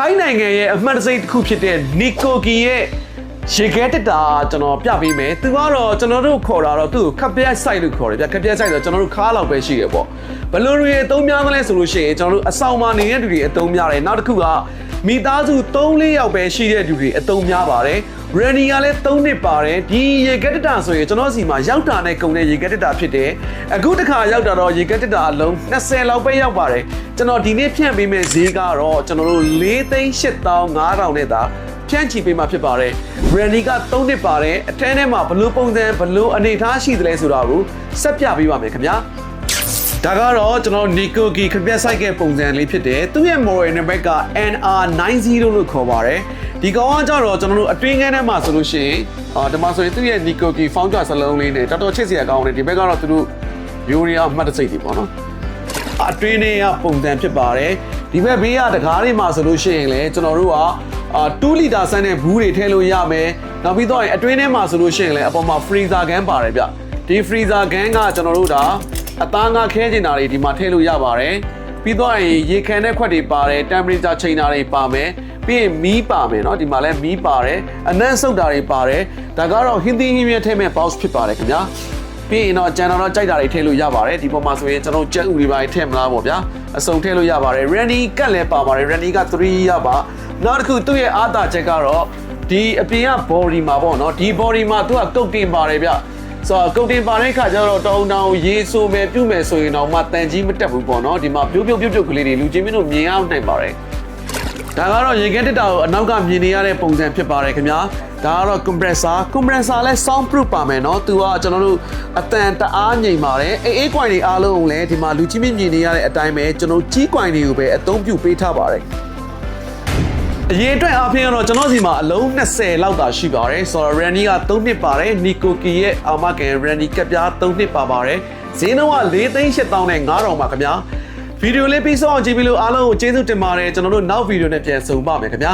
ထိုင်းနိုင်ငံရဲ့အမှတ်တံဆိပ်တစ်ခုဖြစ်တဲ့နီကိုကီရဲ့ရေခဲတက်တာကျွန်တော်ပြပေးမယ်သူကတော့ကျွန်တော်တို့ခေါ်တာတော့သူ့ကိုခပ်ပြက်ဆိုင်လို့ခေါ်တယ်ဗျခပ်ပြက်ဆိုင်ဆိုတော့ကျွန်တော်တို့ခါးလောက်ပဲရှိတယ်ပေါ့ဘယ်လိုတွေအသုံးများသလဲဆိုလို့ရှိရင်ကျွန်တော်တို့အဆောင်မှာနေတဲ့လူတွေအသုံးများတယ်နောက်တစ်ခုက မိသားစု3-4ယောက်ပဲရှိတဲ့လူတွေအသုံးများပါတယ်ရန်နီကလည်း3နှစ်ပါတယ်ဒီရေကက်တက်တာဆိုရင်ကျွန်တော်စီမှာရောက်တာနဲ့ကုန်တဲ့ရေကက်တက်တာဖြစ်တယ်အခုတစ်ခါရောက်တာတော့ရေကက်တက်တာအလုံး20လောက်ပဲရောက်ပါတယ်ကျွန်တော်ဒီနေ့ဖြန့်ပေးမယ့်ဈေးကတော့ကျွန်တော်တို့4သိန်း8500နဲ့သာဖြန့်ချီပေးမှာဖြစ်ပါတယ်။ Brandy က3နှစ်ပါတယ်အထက်ထဲမှာဘလို့ပုံစံဘလို့အနေအထားရှိသလဲဆိုတာကိုဆက်ပြပေးပါမယ်ခင်ဗျာ။ ဒါကတော့ကျွန်တော် Nico Ki ခပြက်ဆိုင်ကပုံစံလေးဖြစ်တယ်။သူ့ရဲ့ model number က NR90 လို့ခေါ်ပါတယ်။ဒီကောင်ကကြတော့ကျွန်တော်တို့အတွင်းခန်းထဲမှာဆိုလို့ရှိရင်အာဒီမှာဆိုရင်သူ့ရဲ့ Nico Ki founder စလုံးလေးနဲ့တော်တော်ချစ်စရာကောင်းတယ်ဒီဘက်ကတော့သူတို့ရိုးရီယာမှတ်တစိတ်တွေပေါ့နော်။အတွင်းထဲကပုံစံဖြစ်ပါတယ်ဒီဘက်ဘေးကတကားတွေမှာဆိုလို့ရှိရင်လည်းကျွန်တော်တို့ကအာ2လီတာဆန်းတဲ့ဘူးတွေထည့်လို့ရမယ်နောက်ပြီးတော့ရင်အတွင်းထဲမှာဆိုလို့ရှိရင်လည်းအပေါ်မှာ freezer gun ပါတယ်ဗျဒီ freezer gun ကကျွန်တော်တို့ဒါ အသားငါခဲကျင်တာတွေဒီမှာထည့်လို့ရပါတယ်ပြီးတော့ရင်ရေခံတဲ့ခွက်တွေပါတယ် temperature ချိန်တာတွေပါမယ်ပြီးရင်မီးပါမယ်เนาะဒီမှာလည်းမီးပါတယ်အနံ့ဆုပ်တာတွေပါတယ်ဒါကတော့ဟင်းသီးဟင်းမြထည့်မဲ့ box ဖြစ်ပါတယ်ခင်ဗျာ ပြီးရင်တော့ကျန်တော်တော့ကြိုက်တာတွေထည့်လို့ရပါတယ်ဒီပေါ်မှာဆိုရင်ကျွန်တော်ကြက်ဥတွေပါထည့်မလားပေါ့ဗျာအစုံထည့်လို့ရပါတယ် Randy ကတ်လည်းပါပါတယ် Randy က3ရပါနောက်တစ်ခုသူ့ရဲ့အားသာချက်ကတော့ဒီအပြင်က body မှာပေါ့နော်ဒီ body မှာသူကကုတ်တင်ပါတယ်ဗျ ဆိုတော့ကုတ်တင်ပါတဲ့ခါကျတော့တောင်းတောင်းရေးဆိုမယ်ပြုမယ်ဆိုရင်တော့မှတန်ကြီးမတက်ဘူးပေါ့နော်ဒီမှာပြုတ်ပြုတ်ပြုတ်ပြုတ်ကလေးတွေလူချင်းမင်းတို့မြင်အောင်နိုင်ပါတယ် ဒါကတော့ရေခဲတက်တာကိုအနောက်ကမြင်နေရတဲ့ပုံစံဖြစ်ပါတယ်ခင်ဗျာဒါကတော့ compressor compressor လဲ sound proof ပါမယ်เนาะသူကကျွန်တော်တို့အတန်တအားငြိမ်ပါတယ်အေးအေး coin တွေအားလုံးကိုလည်းဒီမှာလူချင်းမြင်မြင်နေရတဲ့အတိုင်းပဲကျွန်တော်ကြီး coin တွေကိုပဲအသုံးပြုပေးထားပါတယ် အရေးအတွက်အပြင်ကတော့ကျွန်တော်စီမှာအလုံး20လောက်သာရှိပါတယ်ဆိုတော့ Randy က3နှစ်ပါတယ် Nico Ki ရဲ့အာမကန် Randy ကပ်ပြား3နှစ်ပါပါတယ်ဈေးနှုန်းက4သိန်း8000နဲ့9000ပါခင်ဗျာဗီဒီယိုလေးပြီးဆုံးအောင်ကြည့်ပြီးလို့အားလုံးကိုကျေးဇူးတင်ပါတယ်ကျွန်တော်တို့နောက်ဗီဒီယိုနဲ့ပြန်ဆုံပါမယ်ခင်ဗျာ